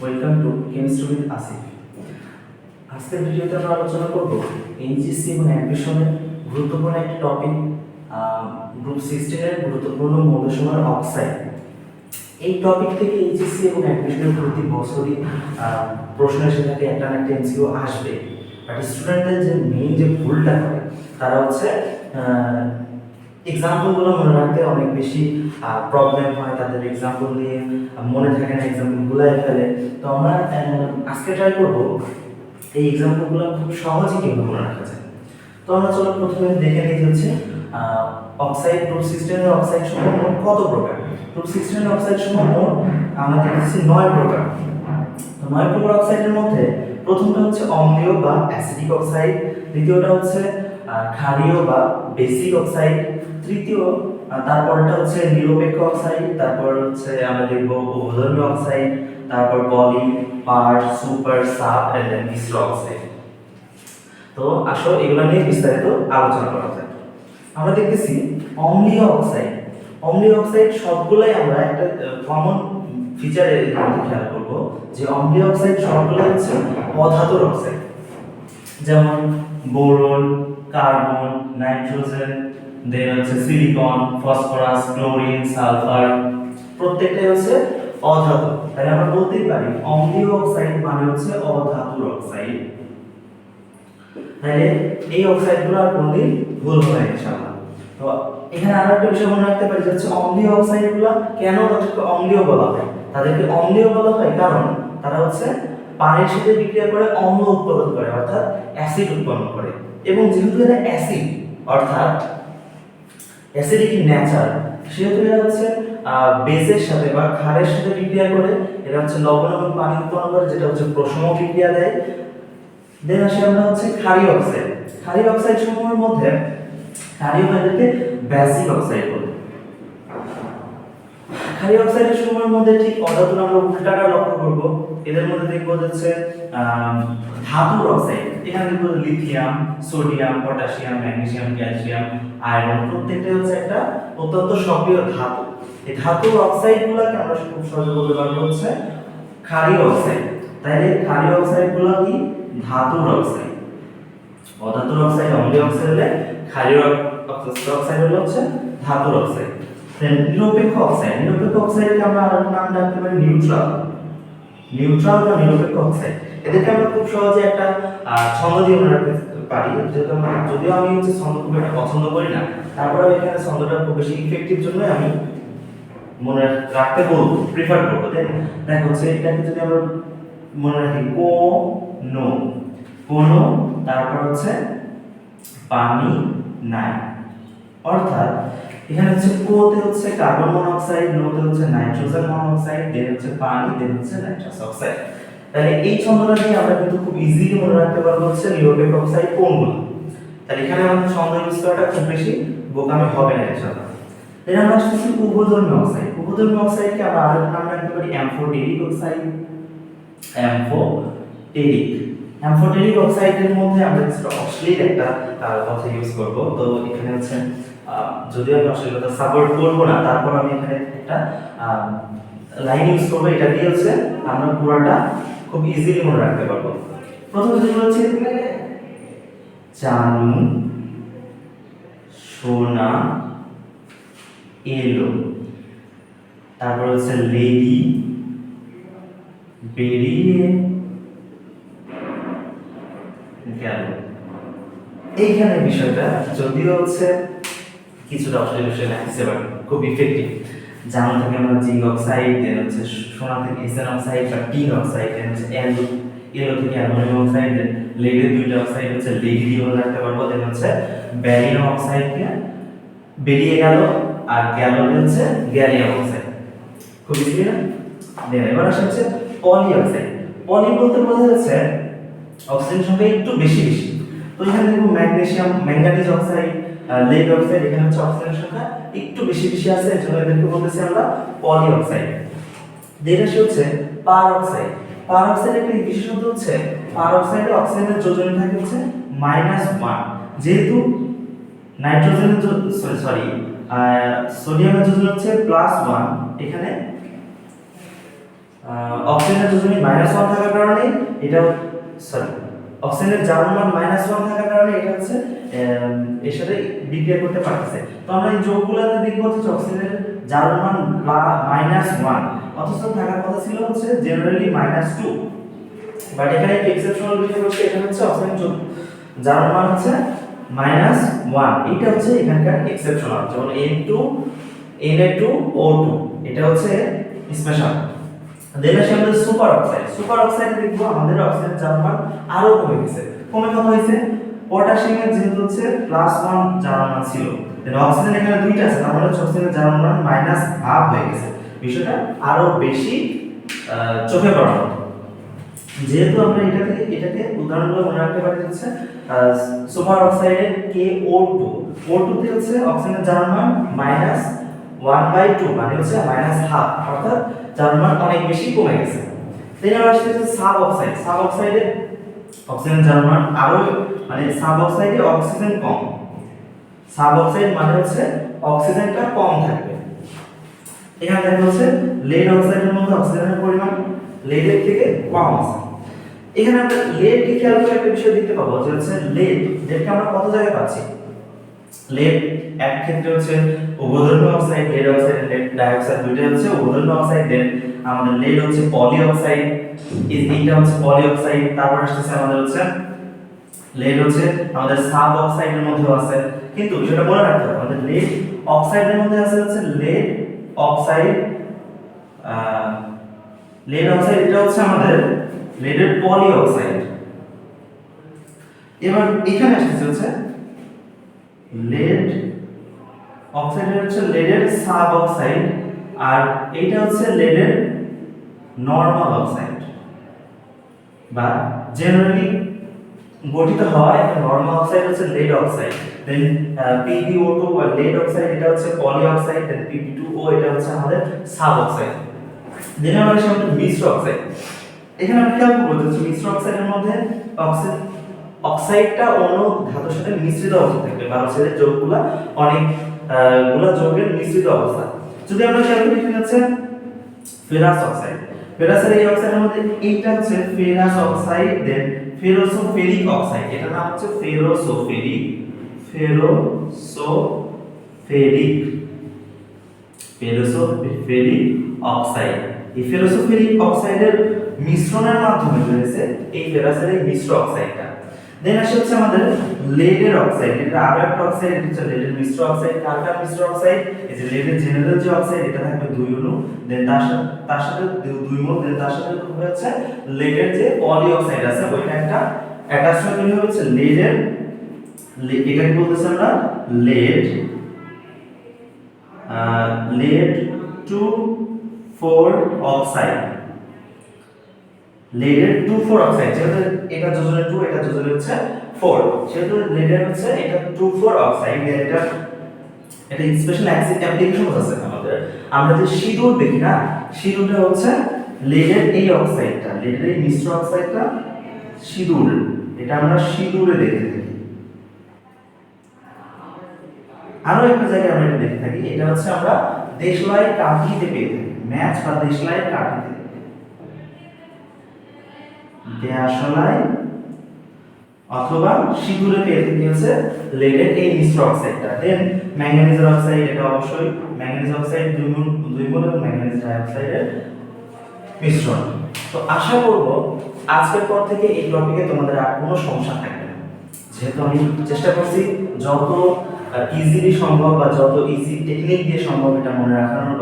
Welcome to chemistry with Asif আজকের ভিডিওতে আমরা আলোচনা করব এনজিসি এবং অ্যাডমিশনের গুরুত্বপূর্ণ একটি টপিক গ্রুপ সিক্সটিনের গুরুত্বপূর্ণ মৌলসমূহের অক্সাইড এই টপিক থেকে এইচএসসি এবং অ্যাডমিশনের প্রতি বছরই প্রশ্ন এসে থাকে, একটা না একটা এমসিকিউ আসবে। বাট স্টুডেন্টদের যে মেইন যে ভুলটা করে তারা হচ্ছে এক্সাম্পলগুলো মনে রাখতে অনেক বেশি প্রবলেম হয়। তাদের এক্সাম্পল নিয়ে মনে থাকে না এক্সাম্পল গুলাই ফেলে। তো আমরা আজকে ট্রাই করব এই এক্সাম্পলগুলো খুব সহজে কীভাবে মনে রাখা যায়। তো আমরা চলো প্রথমে দেখে নিই হচ্ছে অক্সাইড গ্রুপ সিস্টেমের অক্সাইড সমূহ মোট কত প্রকার? গ্রুপ সিস্টেমের অক্সাইড সমূহ মোট, আমরা দেখেছি নয় প্রকার। তো নয় প্রকার অক্সাইডের মধ্যে প্রথমটা হচ্ছে অম্লীয় বা অ্যাসিডিক অক্সাইড দ্বিতীয়টা হচ্ছে ক্ষারীয় বা বেসিক অক্সাইড তৃতীয় তারপরটা হচ্ছে নিরপেক্ষ অক্সাইড তারপর হচ্ছে আমরা দেখব উভধর্মী অক্সাইড তারপর poly per super sub and Mishra oxide তো আসো এগুলো নিয়ে বিস্তারিত আলোচনা করা যাক। আমরা দেখতেছি অম্লীয় অক্সাইড অম্লীয় অক্সাইড সবগুলাই আমরা একটা কমন ফিচারের মধ্যে খেয়াল করব যে অম্লীয় অক্সাইড সবগুলো হচ্ছে অধাতুর অক্সাইড যেমন বোরন, কার্বন, নাইট্রোজেন, দেন হচ্ছে সিলিকন, ফসফরাস, ক্লোরিন, সালফার, প্রত্যেকটাই হচ্ছে অধাতু। তাহলে আমরা বলতেই পারি, অম্লীয় অক্সাইড মানে হচ্ছে অধাতুর অক্সাইড। তাহলে এই অক্সাইডগুলো আর কোনদিন ভুল না, ইনশাআল্লাহ। তো এখানে আরও একটা বিষয় মনে রাখতে পারি যে হচ্ছে অম্লীয় অক্সাইডগুলো কেন তাদেরকে অম্লীয় বলা হয়? তাদেরকে অম্লীয় বলা হয় কারণ তারা হচ্ছে পানির সাথে বিক্রিয়া করে অম্ল উৎপাদন করে, অর্থাৎ অ্যাসিড উৎপন্ন করে। এবং যেহেতু এরা অ্যাসিড অর্থাৎ অ্যাসিডিক নেচার সেহেতু এরা হচ্ছে বেসের সাথে বা ক্ষারের সাথে বিক্রিয়া করে এরা হচ্ছে লবণ এবং পানি উৎপন্ন করে, যেটা হচ্ছে প্রশম বিক্রিয়া দেয়। দেন আসে আমরা হচ্ছে ক্ষারীয় অক্সাইড ক্ষারীয় অক্সাইড সমূহের মধ্যে ক্ষারীয় অক্সাইডকে বেসিক অক্সাইড বলে। ক্ষারীয় অক্সাইডের সমূহের মধ্যে ঠিক অধাতুর আমরা উল্টাটা লক্ষ্য করব। এদের মধ্যে দেখব হচ্ছে ধাতুর অক্সাইড এখানে দেখব lithium sodium potassium magnesium calcium iron প্রত্যেকটা হচ্ছে একটা অত্যন্ত সক্রিয় ধাতু। এই ধাতুর অক্সাইডগুলোকে আমরা খুব সহজে বলতে পারব হচ্ছে ক্ষারীয় অক্সাইড তাইলে ক্ষারীয় অক্সাইডগুলো কি? ধাতুর অক্সাইড অধাতুর অক্সাইড অম্লীয় অক্সাইড হলে ক্ষারীয় অক্সাইড হলো হচ্ছে ধাতুর অক্সাইড নিরপেক্ষ অক্সাইড নিরপেক্ষ অক্সাইডকে আমরা আরেকটা নাম ডাকতে পারি নিউট্রাল নিউট্রাল বা নিরপেক্ষ অক্সাইড এদেরকে আমরা খুব সহজে একটা ছন্দ দিয়ে রাখতে পারি। যেহেতু আমরা, যদিও আমি হচ্ছে ছন্দ খুব একটা পছন্দ করি না তারপরে এখানে ছন্দটা খুব বেশি ইফেক্টিভ জন্য আমি মনে রাখতে বলব প্রিফার করব। দেন দেখ, হচ্ছে এটাকে যদি আমরা মনে রাখি কো নো কোনো, তারপর হচ্ছে পানি নাই। অর্থাৎ এখানে হচ্ছে কোতে হচ্ছে কার্বন মনোক্সাইড নোতে হচ্ছে নাইট্রোজেন মনোক্সাইড, দেন হচ্ছে পানি, দেন হচ্ছে নাইট্রাস অক্সাইড। তাহলে এই ছন্দটা দিয়ে আমরা কিন্তু খুব ইজিলি মনে রাখতে পারব হচ্ছে নিরপেক্ষ অক্সাইড কোনগুলো। তাহলে এখানে আমাদের ছন্দ ইউজ করাটা খুব বেশি বোকামি হবে না ইনশাআল্লাহ। দেন আমরা আসতেছি উভধর্মী অক্সাইড। উভধর্মী অক্সাইডকে আমরা আরেকটা নাম রাখতে পারি অ্যামফোটেরিক অক্সাইড। অ্যামফোটেরিক। অ্যামফোটেরিক অক্সাইডের মধ্যে আমরা অশ্লীল একটা কথা ইউজ করব। তো এখানে হচ্ছে যদিও আমি অশ্লীলতা সাপোর্ট করব না, তারপর আমি এখানে একটা লাইন ইউজ করব। এটা দিয়ে হচ্ছে আমরা পুরোটা খুব ইজিলি মনে রাখতে পারব। প্রথম যেগুলো হচ্ছে জানু সোনা এলো। তারপর হচ্ছে লেডি বেরিয়ে গেল। এইখানে বিষয়টা, যদিও হচ্ছে কিছুটা বিষয় লাগছে বাট খুব ইফেক্টিভ যেমন থেকে আমরা জিঙ্ক অক্সাইড দেন হচ্ছে সোনা থেকে এসএন অক্সাইড বা টিন অক্সাইড দেন হচ্ছে এলো এলো থেকে অ্যালুমিনিয়াম অক্সাইড দেন লেডের দুইটা অক্সাইড হচ্ছে লেডি দিয়ে রাখতে পারব দেন হচ্ছে ব্যারিয়াম অক্সাইডকে বেরিয়ে গেল আর গেল হচ্ছে গ্যালিয়াম অক্সাইড খুব ইজি না? দেন এবার আসা হচ্ছে পলি অক্সাইড পলি বলতে বোঝা যাচ্ছে অক্সিজেন সংখ্যা একটু বেশি বেশি। তো এখানে দেখব magnesium manganese oxide lead oxide এখানে হচ্ছে অক্সিজেন সংখ্যা একটু বেশি বেশি আছে এজন্য এদেরকে বলতেছি আমরা পলি অক্সাইড আসে হচ্ছে পার অক্সাইড পার অক্সাইডের একটি বিশেষত্ব হচ্ছে পার অক্সাইডে অক্সিজেনের যোজনী থাকে হচ্ছে মাইনাস ওয়ান যেহেতু নাইট্রোজেনের সরি সোডিয়ামের যোজনী হচ্ছে প্লাস ওয়ান এখানে অক্সিজেনের যোজনী মাইনাস ওয়ান থাকার কারণে এটা সরি অক্সিজেনের জারণ মান মাইনাস ওয়ান থাকার কারণে এটা হচ্ছে এর সাথে বিক্রিয়া করতে পারতেছে। তো আমরা এই যোগগুলোতে দেখব হচ্ছে অক্সিজেনের জারণ মান মাইনাস ওয়ান অথচ থাকার কথা ছিল হচ্ছে জেনারেলি মাইনাস টু বাট এখানে এক্সেপশনাল বিষয় হচ্ছে এটা হচ্ছে অক্সিজেন যার মান হচ্ছে মাইনাস ওয়ান এটা হচ্ছে এখানকার এক্সেপশনাল যেমন N two N A two O two এটা হচ্ছে স্পেশাল দেন আসে সুপার অক্সাইড। সুপার অক্সাইড দেখব আমাদের অক্সিজেন যার মান আরও কমে গেছে। কমে কত হয়েছে? পটাশিয়ামের যেহেতু হচ্ছে প্লাস ওয়ান যার মান ছিল অক্সিজেন এখানে দুইটা আছে, তার মানে হচ্ছে অক্সিজেনের যার মান মাইনাস হাফ হয়ে গেছে। বিষয়টা আরও বেশি চোখে পড়ার মতো। যেহেতু আমরা এটা থেকে এটাকে উদাহরণগুলো মনে রাখতে পারি হচ্ছে সুপার অক্সাইডের কে ও টু ও টু তে হচ্ছে অক্সিজেনের যার মান মাইনাস ওয়ান বাই টু মানে হচ্ছে মাইনাস হাফ, অর্থাৎ যার মান অনেক বেশি কমে গেছে। দেন আবার আসছে হচ্ছে সাব অক্সাইড সাব অক্সাইডে অক্সিজেন যার মান আরও মানে সাব অক্সাইডে অক্সিজেন কম। সাব অক্সাইড মানে হচ্ছে অক্সিজেনটা কম থাকবে। এখানে দেখা হচ্ছে লেড অক্সাইডের মধ্যে অক্সিজেনের পরিমাণ লেডের থেকে কম আছে। এখানে আমরা লেডকে খেয়াল করে একটা বিষয় দেখতে পাবো, যে হচ্ছে লেড লেডকে আমরা কত জায়গায় পাচ্ছি? লেড এক ক্ষেত্রে হচ্ছে উভধর্মী oxide lead oxide lead dioxide দুইটা হচ্ছে উভধর্মী অক্সাইড দেন আমাদের লেড হচ্ছে পলি অক্সাইড এইটা হচ্ছে পলি অক্সাইড তারপর আসতেছে আমাদের হচ্ছে লেড হচ্ছে আমাদের সাব অক্সাইডের মধ্যেও আছে। কিন্তু সেটা মনে রাখতে হবে, আমাদের লেড অক্সাইডের মধ্যে আছে হচ্ছে লেড অক্সাইড লেড অক্সাইড এটা হচ্ছে আমাদের লেডের পলি অক্সাইড এবার এখানে আসছে হচ্ছে লেড অক্সাইড হচ্ছে লেডের সাব অক্সাইড আর এইটা হচ্ছে লেডের নরমাল অক্সাইড। বা জেনারেলি গঠিত হয় নরমাল অক্সাইড হচ্ছে লেড অক্সাইড। দেন PbO2 বা লেড অক্সাইড, এটা হচ্ছে পলি অক্সাইড দেন Pb2O এটা হচ্ছে আমাদের সাব অক্সাইড দেন আমরা আমাদের মিশ্র অক্সাইড। এখানে আমরা খেয়াল করব যে মিশ্র অক্সাইডের মধ্যে অক্সাইড অক্সাইডটা অন্য ধাতুর সাথে মিশ্রিত অবস্থা থাকবে। বা অক্সাইডের যৌগগুলা অনেক গুলা যৌগের মিশ্রিত অবস্থা। যদি আমরা খেয়াল করি হচ্ছে ফেরাস অক্সাইড ফেরাসের এই অক্সাইডের মধ্যে এইটা হচ্ছে ferrous oxide then ferrosoferric oxide এটার নাম হচ্ছে ফেরোসোফেরিক ফেরোসোফেরিক ফেরোসোফেরিক অক্সাইড এই ফেরোসোফেরিক অক্সাইডের মিশ্রণের মাধ্যমে রয়েছে এই ফেরাসের এই মিশ্র অক্সাইডটা দেন আসে হচ্ছে আমাদের লেডের অক্সাইড এটা আরও একটা অক্সাইড এটা হচ্ছে লেডের মিশ্র অক্সাইড কার কার মিশ্র অক্সাইড এই যে লেডের জেনারেল যে অক্সাইড এটা থাকবে দুই অণু। দেন তার সাথে তার সাথে দুই মোল দেন তার সাথে হচ্ছে লেডের যে পলি অক্সাইড আছে ওইটা একটা অ্যাটাচমেন্ট তৈরি হচ্ছে লেডের এটাকে বলতেছে আমরা lead lead two four oxide লেডের two four oxide যেহেতু এটা যোজনের টু এটা যোজনের হচ্ছে ফোর সেহেতু লেডের হচ্ছে এটা টু ফোর অক্সাইড এটা এটা স্পেশাল অ্যাপ্লিকেশন আছে আমাদের। আমরা যে সিঁদুর দেখি না, সিঁদুরটা হচ্ছে লেডের এই অক্সাইডটা লেডের এই মিশ্র অক্সাইডটা সিঁদুর। এটা আমরা সিঁদুরে দেখে থাকি। আরও একটা জায়গায় আমরা এটা দেখে থাকি, এটা হচ্ছে আমরা দেশলাই কাঠিতে পেয়ে থাকি, ম্যাচ বা দেশলাই কাঠিতে। দেশলাই অথবা হচ্ছে লেডের এই মিশ্র অক্সাইডটা। দেন অক্সাইড এটা অবশ্যই ম্যাঙ্গানিজ অক্সাইড দুই দুই এবং ম্যাঙ্গানিজ ডাইঅক্সাইডের মিশ্রণ। তো আশা করব আজকের পর থেকে এই টপিকে তোমাদের আর কোনো সমস্যা থাকবে না। যেহেতু আমি চেষ্টা করছি যত ইজিলি সম্ভব বা যত ইজি টেকনিক দিয়ে সম্ভব এটা মনে রাখানোর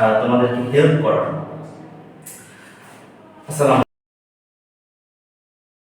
আহ, তোমাদেরকে হেল্প করার। আসসালাম